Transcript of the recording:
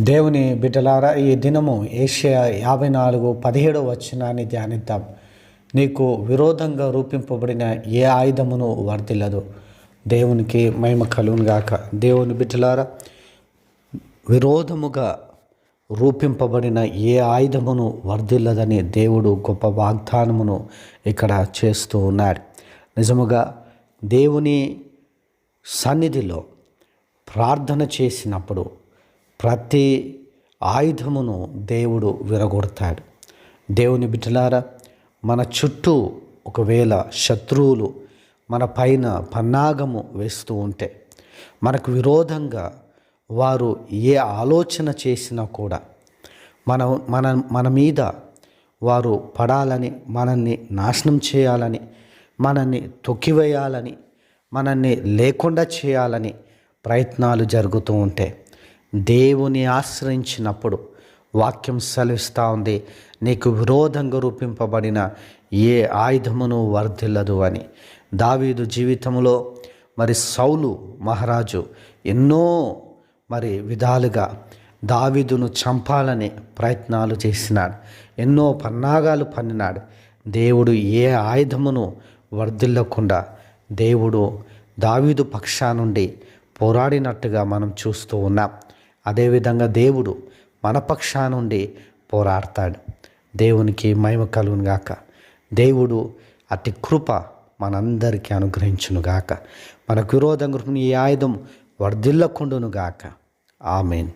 దేవుని బిడ్డలారా ఈ దినము ఏషియా యాభై నాలుగు పదిహేడవ వచనాన్ని ధ్యానిద్దాం. నీకు విరోధంగా రూపింపబడిన ఏ ఆయుధమును వర్ధిల్లదు. దేవునికి మహిమ కలుగునుగాక దేవుని బిడ్డలారా విరోధముగా రూపింపబడిన ఏ ఆయుధమును వర్ధిల్లదని దేవుడు గొప్ప వాగ్దానమును ఇక్కడ చేస్తూ ఉన్నాడు నిజముగా దేవుని సన్నిధిలో ప్రార్థన చేసినప్పుడు ప్రతి ఆయుధమును దేవుడు విరగొడతాడు. దేవుని బిడ్డలారా మన చుట్టూ ఒకవేళ శత్రువులు మన పైన పన్నాగము వేస్తూ ఉంటే మనకు విరోధంగా వారు ఏ ఆలోచన చేసినా కూడా మన మన మన మీద వారు పడాలని మనల్ని నాశనం చేయాలని మనల్ని తొక్కివేయాలని మనల్ని లేకుండా చేయాలని ప్రయత్నాలు జరుగుతూ ఉంటాయి దేవుని ఆశ్రయించినప్పుడు వాక్యం సెలవిస్తూ ఉంది. నీకు విరోధంగా రూపింపబడిన ఏ ఆయుధమును వర్ధిల్లదు అని. దావీదు జీవితంలో మరి సౌలు మహారాజు ఎన్నో మరి విధాలుగా దావీదును చంపాలని ప్రయత్నాలు చేసినాడు. ఎన్నో పన్నాగాలు పన్నినాడు. దేవుడు ఏ ఆయుధమును వర్ధిల్లకుండా దేవుడు దావీదు పక్షా నుండి పోరాడినట్టుగా మనం చూస్తూ ఉన్నాం. అదేవిధంగా దేవుడు మన పక్షా నుండి పోరాడతాడు. దేవునికి మహిమ కలుగును గాక. దేవుడు అతి కృప మనందరికీ అనుగ్రహించును గాక. మనకు విరోధం ఈ ఆయుధం వర్ధిల్లకుండును గాక. ఆమెన్.